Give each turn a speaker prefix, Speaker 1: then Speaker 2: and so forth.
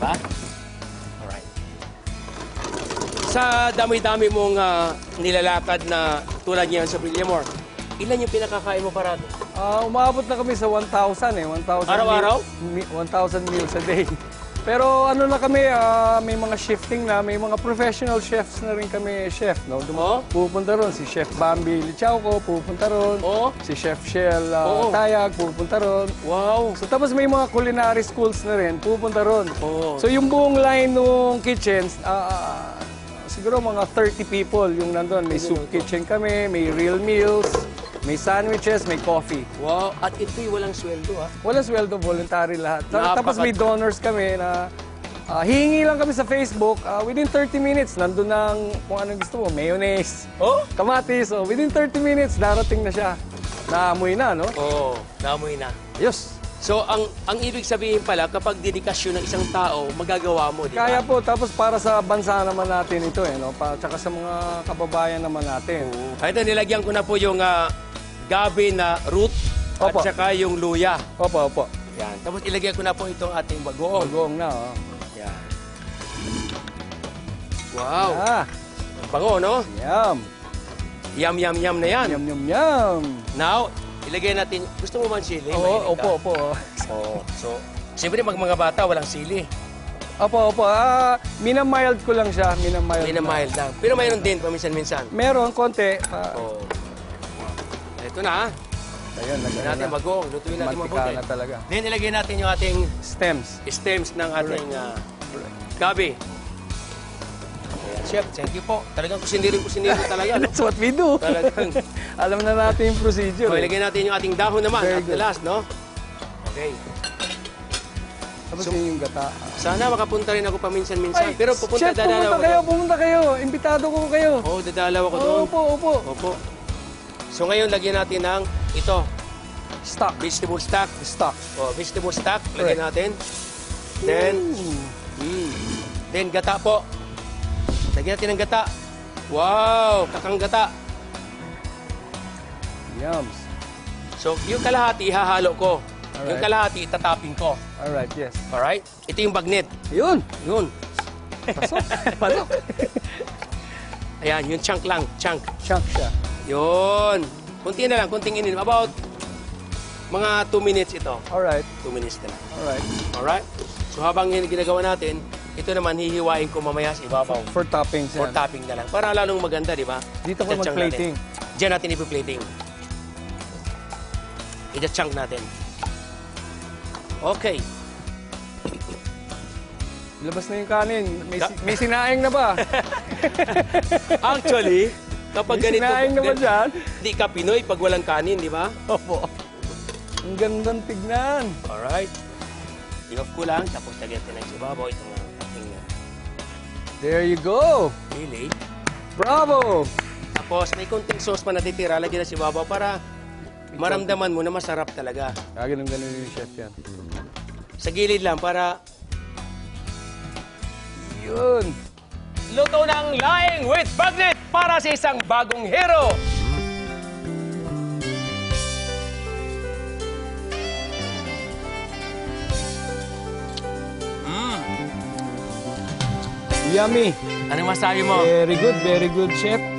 Speaker 1: ba? Alright. Sa dami-dami mong ah, nilalakad na tulad niyan sa Villamor, ilan yung pinakakain mo parado?
Speaker 2: Ah, umabot na kami sa 1,000 eh. 1,000
Speaker 1: Araw-araw?
Speaker 2: meal- mi- 1,000 meals a day. Pero ano na kami, ah, may mga shifting na, may mga professional chefs na rin kami chef. No? Dum-
Speaker 1: Oh?
Speaker 2: Pupunta ron, si Chef Bambi Lichauco, pupunta ron.
Speaker 1: Oh?
Speaker 2: Si Chef Shell ah,
Speaker 1: Oo.
Speaker 2: Tayag, pupunta ron.
Speaker 1: Wow!
Speaker 2: So tapos may mga culinary schools na rin, pupunta ron.
Speaker 1: Oo.
Speaker 2: So yung buong line ng kitchens, ah, ah, siguro mga 30 people yung nandun. May soup kitchen kami, may real meals, may sandwiches, may coffee.
Speaker 1: Wow! At ito'y walang sweldo ha?
Speaker 2: Walang sweldo, voluntary lahat.
Speaker 1: Napaka-
Speaker 2: Tapos may donors kami na ah, hihingi lang kami sa Facebook. ah, within 30 minutes, nandun ang kung anong gusto mo, mayonnaise,
Speaker 1: Oh?
Speaker 2: kamatis. So within 30 minutes, darating na siya. Naamoy na, no?
Speaker 1: Oo, oh, namoy na.
Speaker 2: Yes.
Speaker 1: So, ang ang ibig sabihin pala, kapag dedikasyon ng isang tao, magagawa mo, di ba?
Speaker 2: Kaya po, tapos para sa bansa naman natin ito eh, no? Pa, tsaka sa mga kababayan naman natin.
Speaker 1: Ito, nilagyan ko na po yung ah, gabi na root at
Speaker 2: Opo.
Speaker 1: saka yung luya.
Speaker 2: Opo, opo.
Speaker 1: Yan. Tapos ilagyan ko na po itong ating bagoong.
Speaker 2: Bagoong na, oh.
Speaker 1: Yan. Wow.
Speaker 2: Ah,
Speaker 1: Ang Bango, no?
Speaker 2: yum.
Speaker 1: Yum, yum, yum na yan.
Speaker 2: Yum, yum, yum.
Speaker 1: Now, ilagay natin, gusto mo man sili?
Speaker 2: Oo,
Speaker 1: Mahilig
Speaker 2: opo,
Speaker 1: ka?
Speaker 2: opo.
Speaker 1: Oo. So, siyempre mag mga bata, walang sili.
Speaker 2: Opo, opo. Ah, minamild ko lang siya, minamild.
Speaker 1: Hindi na mild lang. Pero mayroon din, paminsan-minsan.
Speaker 2: Meron, konti. Ah,
Speaker 1: Oo. Ito na, ha?
Speaker 2: Ayun,
Speaker 1: Ilagay
Speaker 2: lagyan
Speaker 1: natin
Speaker 2: na.
Speaker 1: magong. Lutuin natin
Speaker 2: Mantika
Speaker 1: mabuti.
Speaker 2: na talaga.
Speaker 1: Then, ilagay natin yung ating
Speaker 2: Stems.
Speaker 1: stems ng ating ah, gabi. Chef, thank you po. Talagang kusindirin-kusindirin talaga, no?
Speaker 2: That's what we do.
Speaker 1: Talagang.
Speaker 2: Alam na natin yung procedure.
Speaker 1: So,
Speaker 2: eh.
Speaker 1: ilagay natin yung ating dahon naman
Speaker 2: Very
Speaker 1: at the
Speaker 2: good.
Speaker 1: last, no? Okay.
Speaker 2: Tapos yun yung gata.
Speaker 1: Sana makapunta rin ako paminsan-minsan. Pero pupunta
Speaker 2: Chef,
Speaker 1: dadalaw
Speaker 2: pumunta
Speaker 1: ako
Speaker 2: kayo,
Speaker 1: doon.
Speaker 2: pumunta kayo. Imbitado ko kayo.
Speaker 1: Oo, dadalaw ako doon.
Speaker 2: Opo, opo.
Speaker 1: Opo. So ngayon, lagyan natin ng ito,
Speaker 2: Stock.
Speaker 1: vegetable stock.
Speaker 2: Stock.
Speaker 1: O, vegetable stock, lagyan
Speaker 2: Correct.
Speaker 1: natin. Then, mm, then gata po. Lagyan natin ng gata. Wow, kakang gata.
Speaker 2: Yums.
Speaker 1: So, yung kalahati, ihahalo ko. Yung
Speaker 2: Alright.
Speaker 1: kalahati, itataping ko.
Speaker 2: Alright, yes.
Speaker 1: Alright? Ito yung bagnet.
Speaker 2: Yun.
Speaker 1: Yun.
Speaker 2: Pasok. Pasok.
Speaker 1: Ayan, yung chunk lang. Chunk.
Speaker 2: Chunk siya.
Speaker 1: Yun. Kunti na lang, kunting inin. About mga 2 minutes ito.
Speaker 2: Alright.
Speaker 1: 2 minutes na lang.
Speaker 2: Alright.
Speaker 1: Alright? So habang yun ginagawa natin, ito naman hihiwain ko mamaya sa ibabaw.
Speaker 2: For toppings
Speaker 1: For
Speaker 2: yan.
Speaker 1: topping na lang. Para lalong maganda, di ba?
Speaker 2: Dito ko mag-plating.
Speaker 1: natin. Diyan natin ipi-plating. Ita-chunk natin. Okay.
Speaker 2: Labas na yung kanin. May,
Speaker 1: Ka-
Speaker 2: may sinaing na ba?
Speaker 1: Actually, kapag
Speaker 2: May
Speaker 1: ganito...
Speaker 2: sinaing na ba dyan?
Speaker 1: Di ka Pinoy pag walang kanin, di ba?
Speaker 2: Opo. Ang gandang tignan.
Speaker 1: Alright. I-off ko lang, tapos lagyan natin ng ibabaw itong ating uh,
Speaker 2: There you go.
Speaker 1: really.
Speaker 2: Bravo.
Speaker 1: Tapos may konting sauce pa natitira, lagyan na si ibabaw para maramdaman mo na masarap talaga.
Speaker 2: Kaganon ganon yung chef yan.
Speaker 1: Sa gilid lang para
Speaker 2: Yun.
Speaker 1: luto ng Laing with Bagnet para sa isang bagong hero.
Speaker 2: Yummy.
Speaker 1: Anong masabi mo?
Speaker 2: Very good, very good, chef.